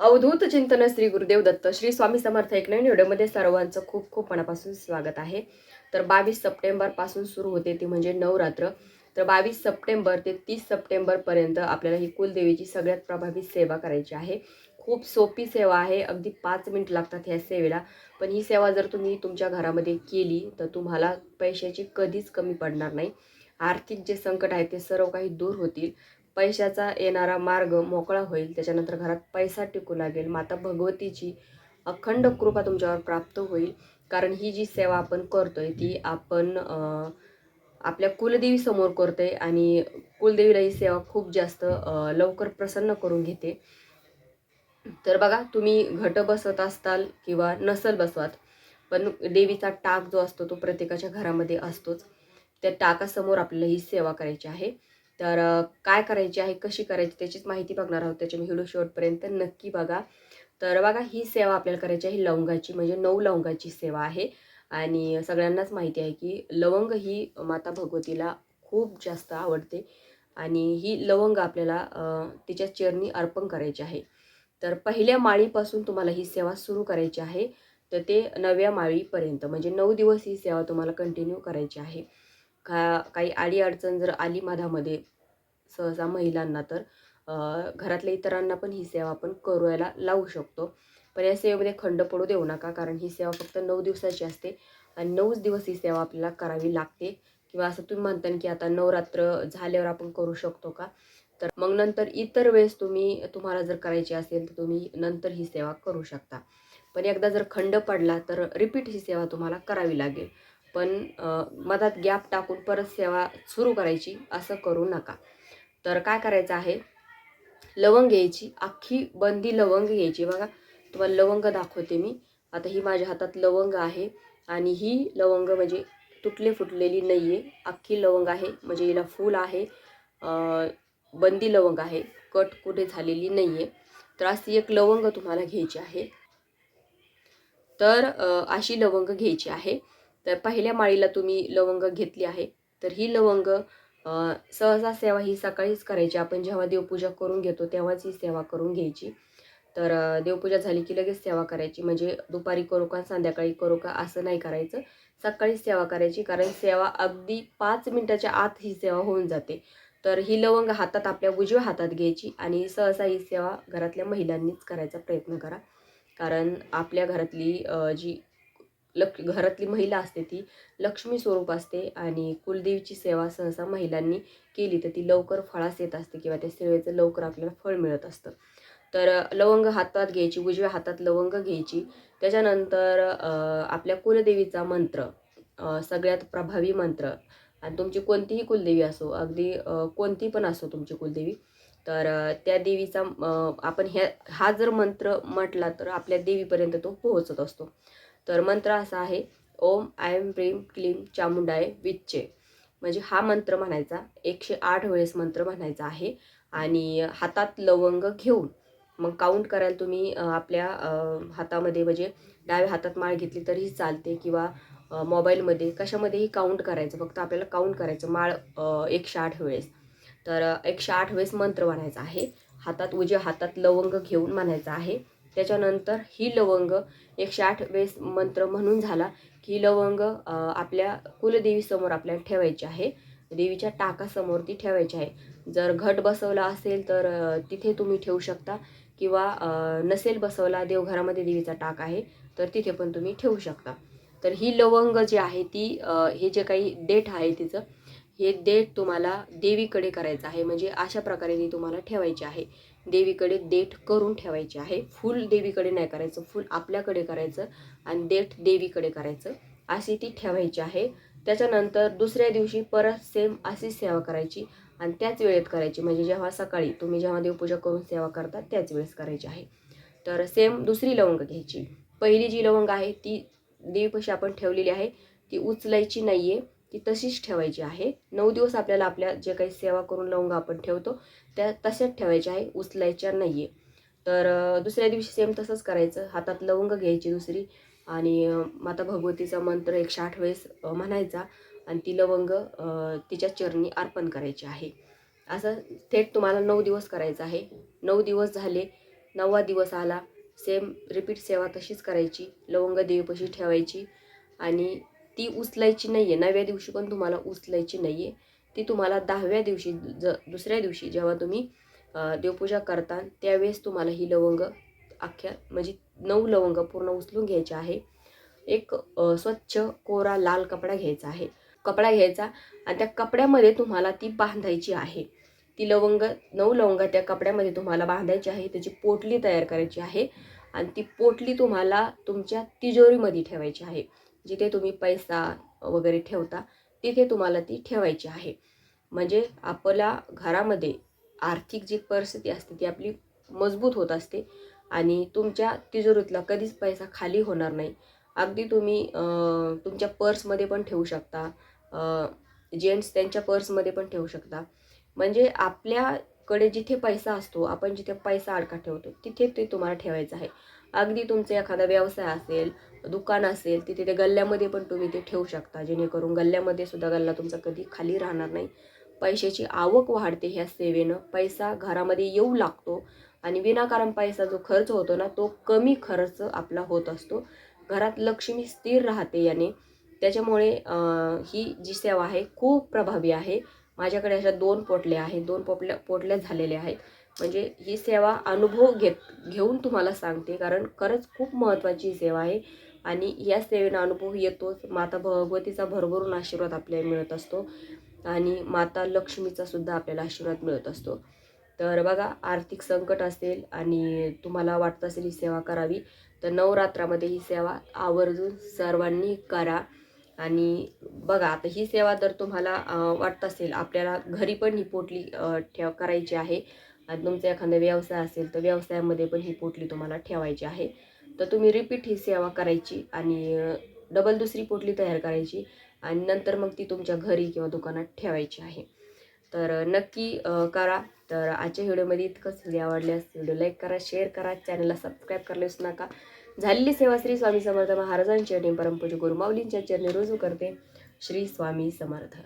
अवधूत चिंतन श्री गुरुदेव दत्त श्री स्वामी समर्थ एक नवीन व्हिडिओमध्ये सर्वांचं खूप खूप मनापासून स्वागत आहे. तर बावीस सप्टेंबरपासून सुरू होते ती म्हणजे नवरात्र. तर बावीस सप्टेंबर ते तीस सप्टेंबरपर्यंत आपल्याला ही कुलदेवीची सगळ्यात प्रभावी सेवा करायची आहे. खूप सोपी सेवा आहे अगदी पाच मिनिट लागतात ह्या सेवेला. पण ही सेवा जर तुम्ही तुमच्या घरामध्ये केली तर तुम्हाला पैशाची कधीच कमी पडणार नाही. आर्थिक जे संकट आहे ते सर्व काही दूर होतील. पैशाचा येणारा मार्ग मोकळा होईल त्याच्यानंतर घरात पैसा टिकू लागेल. माता भगवतीची अखंड कृपा तुमच्यावर प्राप्त होईल. कारण ही जी सेवा आपण करतोय ती आपण आपल्या कुलदेवी समोर करतोय आणि कुलदेवीला ही सेवा खूप जास्त लवकर प्रसन्न करून घेते. तर बघा तुम्ही घट बसत असताल किंवा नसल बसवात पण देवीचा टाक जो असतो तो प्रत्येकाच्या घरामध्ये असतोच. त्या टाकासमोर आपल्याला ही सेवा करायची आहे. तर काय करायची आहे कशी करायची त्याचीच माहिती बघणार आहोत. त्याच्या व्हिडिओ शेवटपर्यंत नक्की बघा. तर बघा ही सेवा आपल्याला करायची आहे लवंगाची म्हणजे नऊ लवंगाची सेवा आहे. आणि सगळ्यांनाच माहिती आहे की लवंग ही माता भगवतीला खूप जास्त आवडते. आणि ही लवंग आपल्याला तिच्या चेरणी अर्पण करायची आहे. तर पहिल्या माळीपासून तुम्हाला ही सेवा सुरू करायची आहे. तर ते नव्या माळीपर्यंत म्हणजे नऊ दिवस ही सेवा तुम्हाला कंटिन्यू करायची आहे. का काही आडी अडचण जर आली मधामध्ये सहसा महिलांना तर घरातल्या इतरांना पण ही सेवा आपण करायला लावू शकतो. पण या सेवेमध्ये खंड पडू देऊ नका कारण ही सेवा फक्त नऊ दिवसाची असते आणि नऊच दिवस ही सेवा आपल्याला करावी लागते. किंवा असं तुम्ही म्हणता की आता नवरात्र झाल्यावर आपण करू शकतो का? तर मग नंतर इतर वेळेस तुम्ही तुम्हाला जर करायची असेल तर तुम्ही नंतर ही सेवा करू शकता. पण एकदा जर खंड पडला तर रिपीट ही सेवा तुम्हाला करावी लागेल. पण मधात गॅप टाकून परत सेवा सुरू करायची असं करू नका. तर काय करायचं आहे? लवंग घ्यायची अख्खी बंदी लवंग घ्यायची. बघा तुम्हाला लवंग दाखवते मी. आता ही माझ्या हातात लवंग आहे आणि ही लवंग म्हणजे तुटले फुटलेली नाही आहे अख्खी लवंग आहे म्हणजे हिला फूल आहे. बंदी लवंग आहे कट कुठे झालेली नाही आहे तर अशी एक लवंग तुम्हाला घ्यायची आहे. तर अशी लवंग घ्यायची आहे. तर पहिल्या माळीला तुम्ही लवंग घेतली आहे. तर ही लवंग सहसा सेवा ही सकाळीच करायची. आपण जेव्हा देवपूजा करून घेतो तेव्हाच ही सेवा करून घ्यायची. तर देवपूजा झाली की लगेच सेवा करायची. म्हणजे दुपारी करू का संध्याकाळी करू का असं नाही करायचं. सकाळीच सेवा करायची. कारण सेवा अगदी पाच मिनटाच्या आत ही सेवा होऊन जाते. तर ही लवंग हातात आपल्या उजव्या हातात घ्यायची आणि सहसा ही सेवा घरातल्या महिलांनीच करायचा प्रयत्न करा. कारण आपल्या घरातली जी लक घरातली महिला असते ती लक्ष्मी स्वरूप असते आणि कुलदेवीची सेवा सहसा महिलांनी केली तर ती लवकर फळास येत असते किंवा त्या सेवेचं लवकर आपल्याला फळ मिळत असतं. तर लवंग हातात घ्यायची उजव्या हातात लवंग घ्यायची. त्याच्यानंतर आपल्या कुलदेवीचा मंत्र सगळ्यात प्रभावी मंत्र. आणि तुमची कोणतीही कुलदेवी असो अगदी कोणती पण असो तुमची कुलदेवी तर त्या देवीचा आपण ह्या हा जर मंत्र म्हटला तर आपल्या देवीपर्यंत तो पोहोचत असतो. तर मंत्र असा आहे ओम आयम प्रेम क्लीम चामुंडाय विच्चे. म्हणजे हा मंत्र म्हणायचा एकशे आठ वेळेस मंत्र म्हणायचा आहे आणि हातात लवंग घेऊन मग काउंट कराल तुम्ही आपल्या हातामध्ये म्हणजे डाव्या हातात माळ घेतली तरीही चालते किंवा मोबाईलमध्ये कशामध्येही काउंट करायचं फक्त आपल्याला काउंट करायचं माळ एकशे आठ वेळेस. तर एकशे आठ वेळेस मंत्र म्हणायचा आहे हातात उजव्या हातात लवंग घेऊन म्हणायचं आहे त्याच्यानंतर ही लवंग एकशे आठ वेळेस मंत्र म्हणून झाला की लवंग आपल्या कुलदेवीसमोर आपल्याला ठेवायची आहे. देवीच्या टाकासमोर ती ठेवायची आहे. जर घट बसवला असेल तर तिथे तुम्ही ठेवू शकता किंवा नसेल बसवला देवघरामध्ये देवीचा टाक आहे तर तिथे पण तुम्ही ठेवू शकता. तर ही लवंग जी आहे ती हे जे काही डेट आहे तिचं हे देठ तुम्हाला देवीकडे करायचं आहे. म्हणजे अशा प्रकारे ती तुम्हाला ठेवायची आहे. देवीकडे देठ करून ठेवायची आहे. फुल देवीकडे नाही करायचं. फुल आपल्याकडे करायचं आणि देठ देवीकडे करायचं. अशी ती ठेवायची आहे. त्याच्यानंतर दुसऱ्या दिवशी परत सेम अशीच सेवा करायची आणि त्याच वेळेत करायची. म्हणजे जेव्हा सकाळी तुम्ही जेव्हा देवपूजा करून सेवा करता त्याच वेळेस करायची आहे. तर सेम दुसरी लवंग घ्यायची. पहिली जी लवंग आहे ती देवीपाशी आपण ठेवलेली आहे ती उचलायची नाही आहे ती तशीच ठेवायची आहे. नऊ दिवस आपल्याला आपल्या जे काही सेवा करून लवंग आपण ठेवतो त्या तशाच ठेवायच्या आहे उचलायच्या नाही आहे तर दुसऱ्या दिवशी सेम तसंच करायचं. हातात लवंग घ्यायची दुसरी आणि माता भगवतीचा मंत्र एकशे आठ वेळेस म्हणायचा आणि ती लवंग तिच्या चरणी अर्पण करायची आहे. असं थेट तुम्हाला नऊ दिवस करायचं आहे. नऊ दिवस झाले नववा दिवस आला सेम रिपीट सेवा तशीच करायची. लवंग देवीपाशी ठेवायची आणि ती उचलायची नाही आहे नव्या दिवशी पण तुम्हाला उचलायची नाही आहे ती तुम्हाला दहाव्या दिवशी ज दुसऱ्या दिवशी जेव्हा तुम्ही देवपूजा करता त्यावेळेस तुम्हाला ही लवंग अख्ख्या म्हणजे नऊ लवंग पूर्ण उचलून घ्यायचे आहे. एक स्वच्छ कोरा लाल कपडा घ्यायचा आहे. कपडा घ्यायचा आणि त्या कपड्यामध्ये तुम्हाला ती बांधायची आहे. ती लवंग नऊ लवंग त्या कपड्यामध्ये तुम्हाला बांधायची आहे. त्याची पोटली तयार करायची आहे. आणि ती पोटली तुम्हाला तुमच्या तिजोरीमध्ये ठेवायची आहे. जिथे तुम्ही पैसा वगैरे ठेवता तिथे तुम्हाला ती ठेवायची आहे. म्हणजे आपल्या घरामध्ये आर्थिक जी परिस्थिती असते ती आपली मजबूत होत असते आणि तुमच्या तिजोरीतला कधीच पैसा खाली होणार नाही. अगदी तुम्ही तुमच्या पर्समध्ये पण ठेवू शकता जेंट्स त्यांच्या पर्समध्ये पण ठेवू शकता. म्हणजे आपल्याकडे जिथे पैसा असतो आपण जिथे पैसा अडका ठेवतो तिथे ते तुम्हाला ठेवायचं आहे. अगदी तुमचा एखादा व्यवसाय असेल दुकान असेल तिथे ते गल्ल्यामध्ये पण तुम्ही ते ठेवू शकता. जेणेकरून गल्ल्यामध्ये सुद्धा गल्ला तुमचा कधी खाली राहणार नाही. पैशाची आवक वाढते ह्या सेवेनं. पैसा घरामध्ये येऊ लागतो आणि विनाकारण पैसा जो खर्च होतो ना तो कमी खर्च आपला होत असतो. घरात लक्ष्मी स्थिर राहते याने. त्याच्यामुळे ही जी सेवा आहे खूप प्रभावी आहे. माझ्याकडे अशा दोन पोटल्या आहेत. दोन पोटल्या पोटल्या झालेल्या आहेत. म्हणजे ही सेवा अनुभव घेत घेऊन तुम्हाला सांगते. कारण खरंच खूप महत्त्वाची सेवा आहे. आणि या सेवेना अनुभव येतोच. माता भगवतीचा भरभरून आशीर्वाद आपल्याला मिळत असतो आणि माता लक्ष्मीचा सुद्धा आपल्याला आशीर्वाद मिळत असतो. तर बघा आर्थिक संकट असेल आणि तुम्हाला वाटत असेल ही सेवा करावी तर नवरात्रामध्ये ही सेवा आवर्जून सर्वांनी करा. आणि बघा आता ही सेवा जर तुम्हाला वाटत असेल आपल्याला घरी पण ही पोटली ठेव करायची आहे. आणि तुमचा एखादा व्यवसाय असेल तर व्यवसायामध्ये पण ही पोटली तुम्हाला ठेवायची आहे. तर तुम्ही रिपीट ही सेवा करायची आणि डबल दुसरी पोटली तयार करायची आणि नंतर मग ती तुमच्या घरी किंवा दुकानात ठेवायची आहे. तर नक्की करा. तर आजच्या व्हिडिओमध्ये इतकंच. व्हिडिओ आवडल्यास व्हिडिओ लाईक करा शेअर करा. चॅनलला सबस्क्राईब करायला नका. झालेली सेवा श्री स्वामी समर्थ महाराजांच्या आणि परमपूज गुरुमाऊलींच्या चरणी रुजू करते. श्री स्वामी समर्थ.